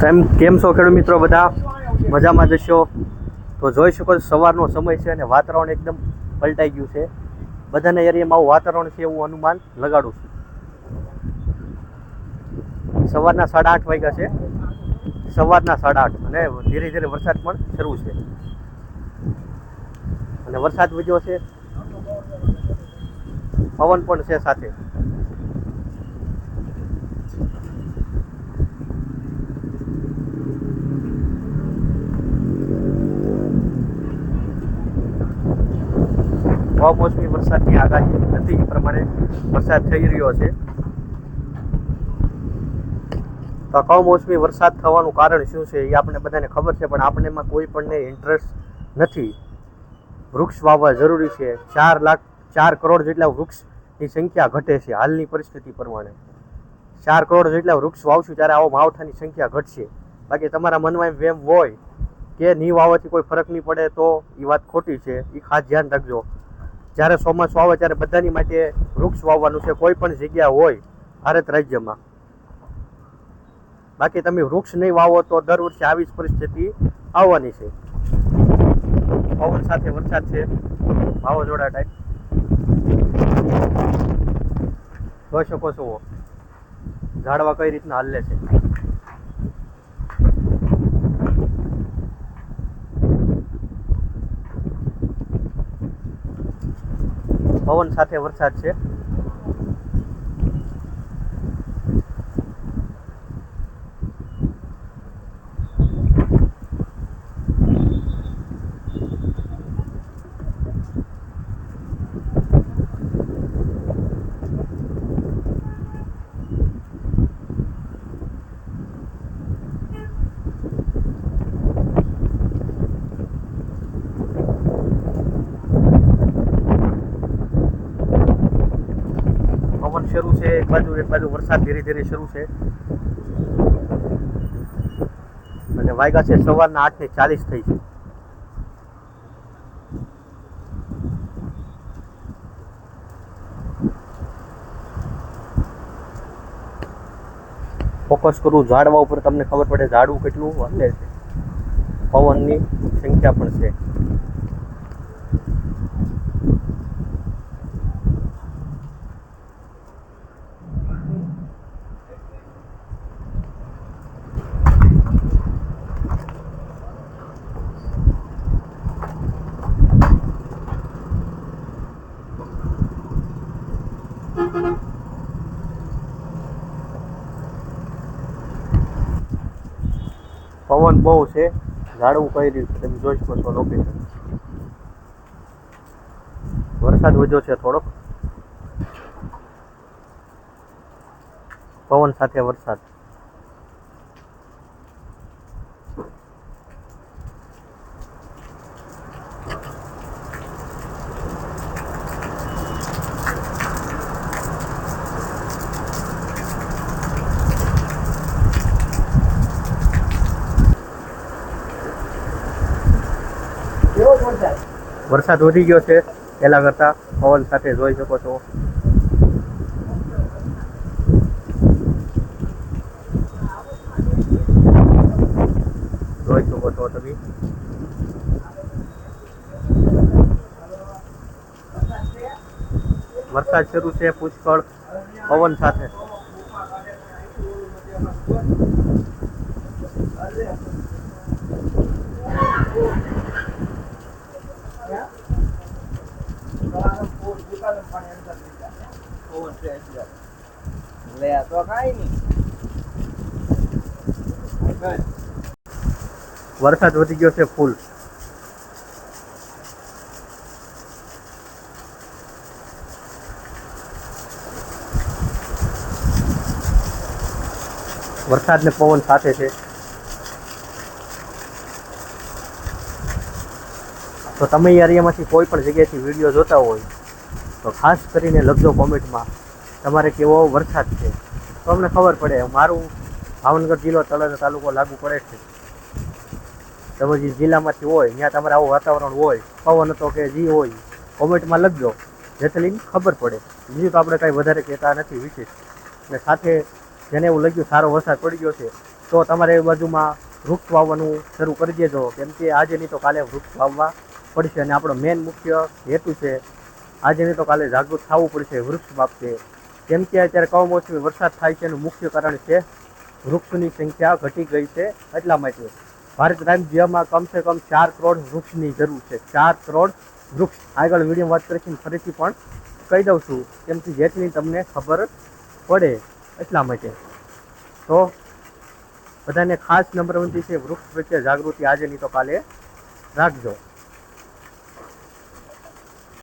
તેમ કેમ છો ખેડૂત મિત્રો બધા? મજામાં જશો તો જોઈ શકો સવારનો સમય છે અને વાતાવરણ એકદમ પલટાઈ ગયું છે. બધાના એરિયામાં આવું વાતાવરણ છે એવું અનુમાન લગાડું છું. સવારના સાડા આઠ વાગ્યા છે. સવારના સાડા આઠ અને ધીરે ધીરે વરસાદ પણ શરૂ છે. અને વરસાદ વધ્યો છે. પવન પણ છે સાથે. કમોસમી વરસાદની આગાહી હતી એ પ્રમાણે વરસાદ થઈ રહ્યો છે. તો કમોસમી વરસાદ થવાનું કારણ શું છે એ આપણે બધાને ખબર છે, પણ આપણે એમાં કોઈ પણને ઇન્ટરેસ્ટ નથી. વૃક્ષ વાવવા જરૂરી છે. ચાર લાખ, ચાર કરોડ જેટલા વૃક્ષની સંખ્યા ઘટે છે હાલની પરિસ્થિતિ પ્રમાણે. ચાર કરોડ જેટલા વૃક્ષ વાવશું ત્યારે આવો માવઠાની સંખ્યા ઘટશે. બાકી તમારા મનમાં એમ વેમ હોય કે નહીં વાવવાથી કોઈ ફરક નહીં પડે તો એ વાત ખોટી છે. એ ખાસ ધ્યાન રાખજો. જ્યારે ચોમાસું આવે ત્યારે બધાની માટે વૃક્ષ વાવવાનું છે, કોઈ પણ જગ્યા હોય ભારત રાજ્યમાં. બાકી તમે વૃક્ષ નહીં વાવો તો દર વર્ષે આવી જ પરિસ્થિતિ આવવાની છે. પવન સાથે વરસાદ છે, વાવાઝોડા ટાઈપ. જોઈ શકો છો. ઝાડવા કઈ રીતના હાલે છે? પવન સાથે વરસાદ છે પવન શરૂ છે, એક બાજુ એક બાજુ વરસાદ ધીરે ધીરે શરૂ છે. અને વાયગા છે સવારના આઠ ને ચાલીસ થઈ છે. ફોકસ કરું ઝાડવા ઉપર, તમને ખબર પડે ઝાડવું કેટલું હલે પવનની સંખ્યા પણ છે. પવન બહુ છે. ઝાડવું કઈ રીતે તમે જોઈ શકો છો લોકેશન વરસાદ વધ્યો છે થોડોક. પવન સાથે વરસાદ. વરસાદ વધી ગયો છે. પહેલા કરતા પવન સાથે જોઈ શકો છો. જોઈ શકો છો તમે. વરસાદ શરૂ છે પુષ્કળ પવન સાથે. લે તો કાઈ નહીં વરસાદ વધી ગયો છે ફૂલ. વરસાદ ને પવન સાથે છે. તો તમે એ એરિયામાંથી કોઈ પણ જગ્યાએથી વીડિયો જોતા હોય તો ખાસ કરીને લખજો કોમેન્ટમાં, તમારે કેવો વરસાદ છે. તો અમને ખબર પડે, મારું ભાવનગર જિલ્લો તળાજા તાલુકો લાગુ પડે છે. તમે જે જિલ્લામાંથી હોય, ત્યાં તમારે આવું વાતાવરણ હોય, પવન હતો કે જે હોય, કોમેન્ટમાં લખજો, જેથી ખબર પડે. બીજું તો આપણે કાંઈ વધારે કહેતા નથી, વિશેષ. અને સાથે જેને એવું લગ્યું સારો વરસાદ પડી ગયો છે, તો તમારે એ બાજુમાં વૃક્ષ વાવવાનું શરૂ કરી દેજો. કેમ કે આજે નહીં તો કાલે વૃક્ષ વાવવા પડશે અને આપણો મેન મુખ્ય હેતુ છે આજે નહીં તો કાલે જાગૃત થવું પડશે વૃક્ષ બાબતે કેમ કે અત્યારે કમોસમી વરસાદ થાય છે એનું મુખ્ય કારણ છે વૃક્ષની સંખ્યા ઘટી ગઈ છે એટલા માટે. ભારત રાજ્યમાં કમસે કમ ચાર કરોડ વૃક્ષની જરૂર છે. ચાર કરોડ વૃક્ષ. આગળ વીડિયો વાત કરીશું ફરીથી પણ કહી દઉં છું. કેમ જેટલી તમને ખબર પડે એટલા માટે. તો બધાને ખાસ નંબર વિનંતી છે, વૃક્ષ પ્રત્યે જાગૃતિ આજે નહીં તો કાલે રાખજો.